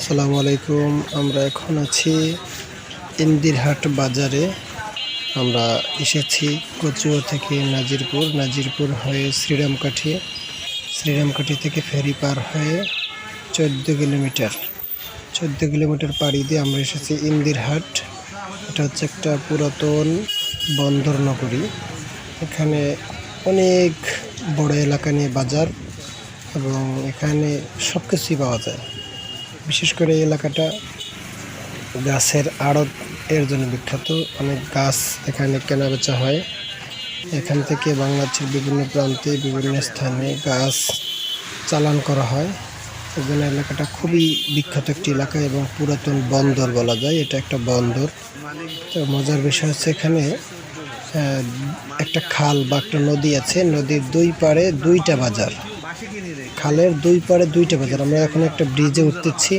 আসসালামু আলাইকুম। আমরা এখন আছি ইন্দিরহাট বাজারে। আমরা এসেছি কচুয়া থেকে নাজিরপুর। নাজিরপুর হয়ে শ্রীরামকাঠি। শ্রীরামকাঠি থেকে ফেরি পার হয়ে চোদ্দ কিলোমিটার। চোদ্দ কিলোমিটার পাড়ি দিয়ে আমরা এসেছি ইন্দিরহাট। এটা হচ্ছে একটা পুরাতন বন্দর নগরী। এখানে অনেক বড় এলাকা নিয়ে বাজার এবং এখানে সব কিছুই পাওয়া যায়। বিশেষ করে এই এলাকাটা গাছের আড়ত এর জন্য বিখ্যাত। অনেক গাছ এখানে কেনা বেচা হয়। এখান থেকে বাংলাদেশের বিভিন্ন প্রান্তে বিভিন্ন স্থানে গাছ চালান করা হয়। এই জন্য এলাকাটা খুবই বিখ্যাত একটি এলাকা এবং পুরাতন বন্দর বলা যায়, এটা একটা বন্দর। তো মজার বিষয় হচ্ছে এখানে একটা খাল বা একটা নদী আছে, নদীর দুই পাড়ে দুইটা বাজার। খালের দুই পারে দুইটা বাজার। আমরা এখন একটা ব্রিজে উঠতেছি।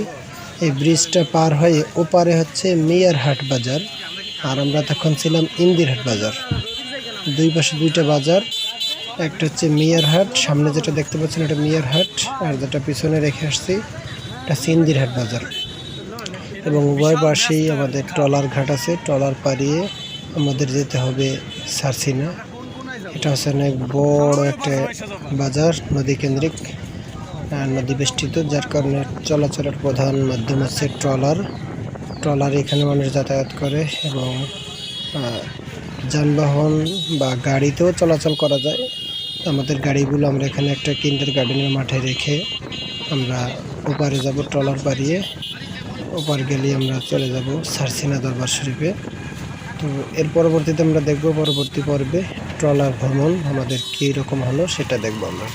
এই ব্রিজটা পার হয়ে ওপারে হচ্ছে মিয়ারহাট বাজার। আর আমরা তখন ছিলাম ইন্দিরহাট বাজার। দুই পাশে দুইটা বাজার, একটা হচ্ছে মিয়ারহাট। সামনে যেটা দেখতে পাচ্ছেন এটা মিয়ারহাট, আর যেটা পিছনে রেখে আসছি, এটা হচ্ছে ইন্দিরহাট বাজার। এবং উভয় পাশেই আমাদের ট্রলার ঘাট আছে। ট্রলার পাড়িয়ে আমাদের যেতে হবে সারসিনা। এটা হচ্ছে অনেক বড় একটা বাজার, নদী কেন্দ্রিক। নদী বেষ্টিত যার কারণে চলাচলের প্রধান মাধ্যম হচ্ছে ট্রলার। ট্রলার এখানে মানুষ যাতায়াত করে এবং যানবাহন বা গাড়িতেও চলাচল করা যায়। আমাদের গাড়িগুলো আমরা এখানে একটা কিন্ডার গার্ডেনের মাঠে রেখে আমরা ওপারে যাব, ট্রলার পাড়িয়ে ওপার গেলে আমরা চলে যাব সারসিনা দরবার শরীফে। তো এর পরবর্তীতে আমরা দেখব পরবর্তী পর্বে ট্রলার ভ্রমণ আমাদের কী রকম হলো সেটা দেখব আমরা।